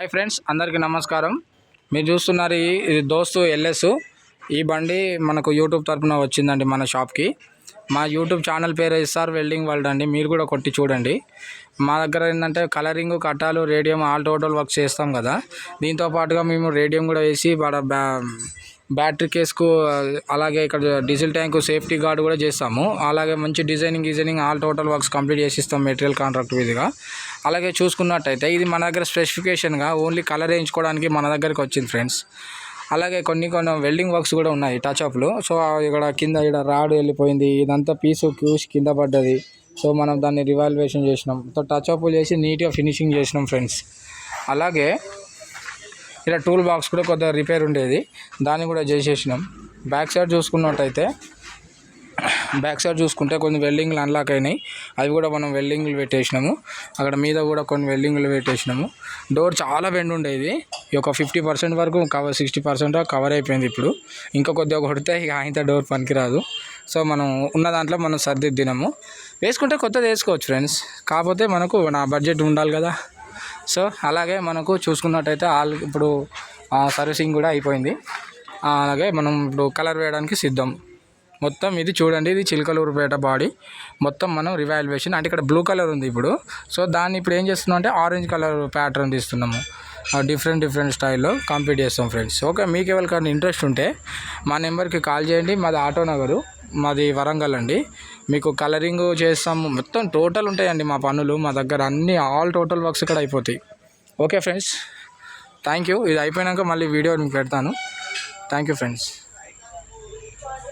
Hi friends అందరికీ నమస్కారం. మీరు చూస్తున్నారు ఈ- దోస్తు ఎల్ఎస్ ఈ బండి మనకు యూట్యూబ్ తరపున వచ్చిందండి మన షాప్కి. మా యూట్యూబ్ ఛానల్ పేరు ఎస్ఆర్ వెల్డింగ్ వరల్డ్ అండి. మీరు కూడా కొట్టి చూడండి. మా దగ్గర ఏంటంటే కలరింగ్ కట్టాలు రేడియం ఆల్ టోటల్ వర్క్ చేస్తాం కదా. దీంతో పాటుగా మేము రేడియం కూడా వేసి బాగా బ్యాటరీ కేస్కు అలాగే ఇక్కడ డీజిల్ ట్యాంకు సేఫ్టీ గార్డ్ కూడా చేస్తాము. అలాగే మంచి designing designing all total works complete చేసిస్తాం material contract మీదుగా. అలాగే చూసుకున్నట్టయితే ఇది మన దగ్గర స్పెసిఫికేషన్గా ఓన్లీ కలర్ వేయించుకోవడానికి మన దగ్గరికి వచ్చింది ఫ్రెండ్స్. అలాగే కొన్ని కొన్ని వెల్డింగ్ వర్క్స్ కూడా ఉన్నాయి టచ్ అప్లు సో ఇక్కడ కింద ఇక్కడ రాడ్ వెళ్ళిపోయింది. ఇదంతా పీసు క్యూస్ కింద పడ్డది. సో మనం దాన్ని రివాల్యుయేషన్ చేసినాం. సో టచ్ అప్లు చేసి నీట్గా ఫినిషింగ్ చేసినాం ఫ్రెండ్స్. అలాగే ఇలా టూల్ బాక్స్ కూడా కొద్దిగా రిపేర్ ఉండేది. దాన్ని కూడా చేసేసినాం బ్యాక్ సైడ్ చూసుకున్నట్టయితే బ్యాక్ సైడ్ చూసుకుంటే కొన్ని వెల్డింగ్లు అన్లాక్ అయినాయి. అవి కూడా మనం వెల్డింగ్లు పెట్టేసినాము. అక్కడ మీద కూడా కొన్ని వెల్డింగ్లు పెట్టేసినాము. డోర్ చాలా బెండ్ ఉండేది. ఈ ఒక ఫిఫ్టీ పర్సెంట్ వరకు కవర్ సిక్స్టీ పర్సెంట్ కవర్ అయిపోయింది ఇప్పుడు. ఇంకా కొద్దిగా కొడితే ఇక ఆయనతో డోర్ పనికిరాదు. సో మనం ఉన్న దాంట్లో మనం సర్దిద్దినాము. వేసుకుంటే కొత్తది వేసుకోవచ్చు ఫ్రెండ్స్ కాకపోతే మనకు నా బడ్జెట్ ఉండాలి కదా. సో అలాగే మనకు చూసుకున్నట్టయితే ఆల్ ఇప్పుడు సర్వీసింగ్ కూడా అయిపోయింది. అలాగే మనం ఇప్పుడు కలర్ వేయడానికి సిద్ధం. మొత్తం ఇది చూడండి ఇది చిలకలూరుపేట బాడీ. మొత్తం మనం రివాల్యుయేషన్ అంటే ఇక్కడ బ్లూ కలర్ ఉంది ఇప్పుడు. సో దాన్ని ఇప్పుడు ఏం చేస్తున్నాం అంటే ఆరెంజ్ కలర్ ప్యాటర్న్ తీస్తున్నాము. డిఫరెంట్ డిఫరెంట్ స్టైల్లో కంప్లీట్ చేస్తాం ఫ్రెండ్స్. ఓకే మీకు ఎవరికైనా ఇంట్రెస్ట్ ఉంటే మా నెంబర్కి కాల్ చేయండి. మాది ఆటో నగరు మాది వరంగల్ అండి. మీకు కలరింగ్ చేస్తాము మొత్తం టోటల్ ఉంటాయండి మా పనులు మా దగ్గర అన్ని ఆల్ టోటల్ వర్క్స్ ఇక్కడ అయిపోతాయి. ఓకే ఫ్రెండ్స్ థ్యాంక్ యూ ఇది అయిపోయినాక మళ్ళీ వీడియో మీకు పెడతాను. Thank you friends